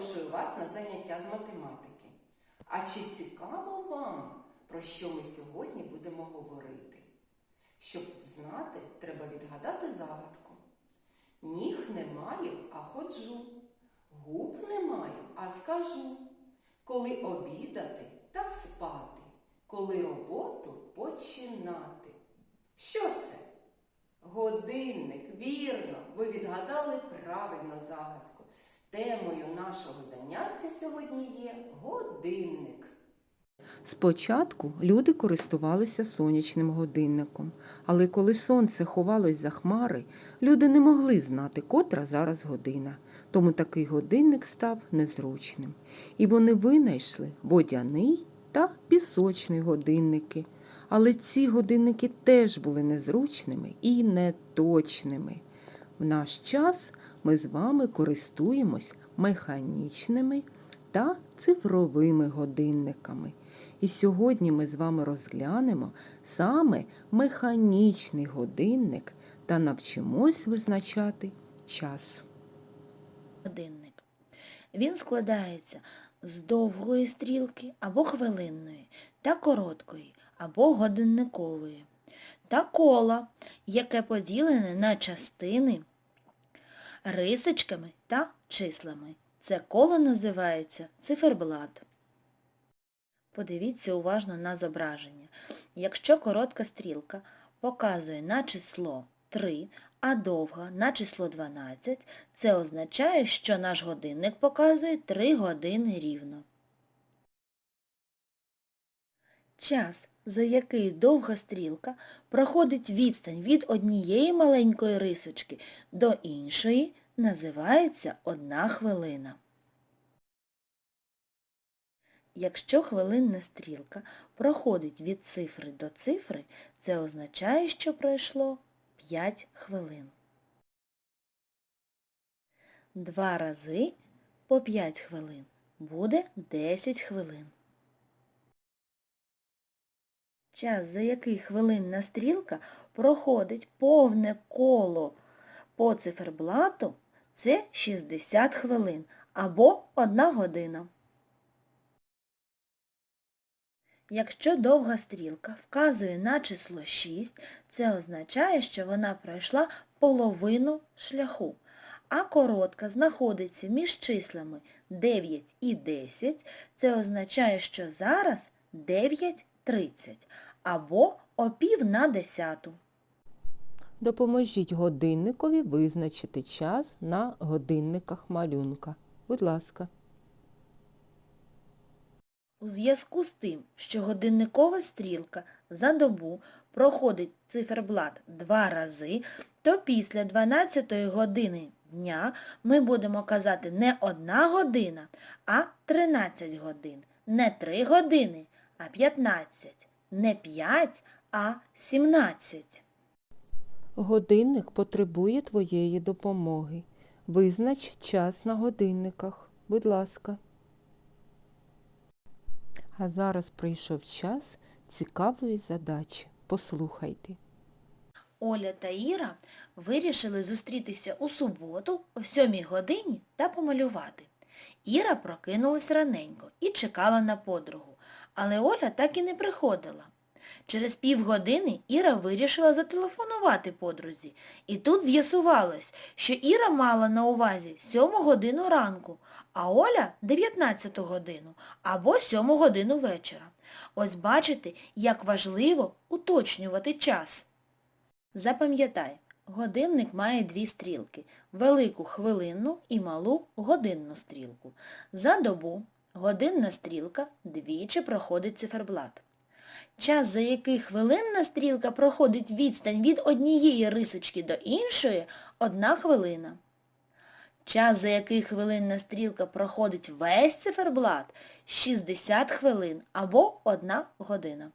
запрошую вас на заняття з математики. А чи цікаво вам, про що ми сьогодні будемо говорити? Щоб знати, треба відгадати загадку. Ніг не маю, а ходжу. Губ не маю, а скажу. Коли обідати та спати, коли роботу починати. Що це? Годинник, вірно, ви відгадали правильно загадку. Темою нашого заняття сьогодні є годинник. Спочатку люди користувалися сонячним годинником, але коли сонце ховалось за хмари, люди не могли знати, котра зараз година, тому такий годинник став незручним. І вони винайшли водяний та пісочний годинники. Але ці годинники теж були незручними і неточними. В наш час ми з вами користуємось механічними та цифровими годинниками. І сьогодні ми з вами розглянемо саме механічний годинник та навчимось визначати час. годинник. Він складається з довгої стрілки або хвилинної та короткої або годинникової та кола, яке поділене на частини рисочками та числами. Це коло називається циферблат. Подивіться уважно на зображення. Якщо коротка стрілка показує на число 3, а довга на число 12, це означає, що наш годинник показує 3 години рівно. Час, за який довга стрілка проходить відстань від однієї маленької рисочки до іншої, називається 1 хвилина. Якщо хвилинна стрілка проходить від цифри до цифри, це означає, що пройшло 5 хвилин. Два рази по 5 хвилин буде 10 хвилин. Час, за який хвилинна стрілка проходить повне коло по циферблату, це 60 хвилин або 1 година. Якщо довга стрілка вказує на число 6, це означає, що вона пройшла половину шляху, а коротка знаходиться між числами 9 і 10, це означає, що зараз 9.30 або о пів на десяту. Допоможіть годинникові визначити час на годинниках малюнка. Будь ласка. У зв'язку з тим, що годинникова стрілка за добу проходить циферблат два рази, то після 12 години дня ми будемо казати не одна година, а 13 годин. Не 3 години, а 15. Не 5, а 17. Годинник потребує твоєї допомоги. Визнач час на годинниках. Будь ласка. А зараз прийшов час цікавої задачі. Послухайте. Оля та Іра вирішили зустрітися у суботу о 7 годині та помалювати. Іра прокинулась раненько і чекала на подругу, але Оля так і не приходила. Через півгодини Іра вирішила зателефонувати подрузі. І тут з'ясувалось, що Іра мала на увазі 7 годину ранку, а Оля 19 годину або 7 годину вечора. Ось бачите, як важливо уточнювати час. Запам'ятай, годинник має дві стрілки – велику хвилинну і малу годинну стрілку. За добу годинна стрілка двічі проходить циферблат. Час, за який хвилинна стрілка проходить відстань від однієї рисочки до іншої – одна хвилина. Час, за який хвилинна стрілка проходить весь циферблат – 60 хвилин або 1 година.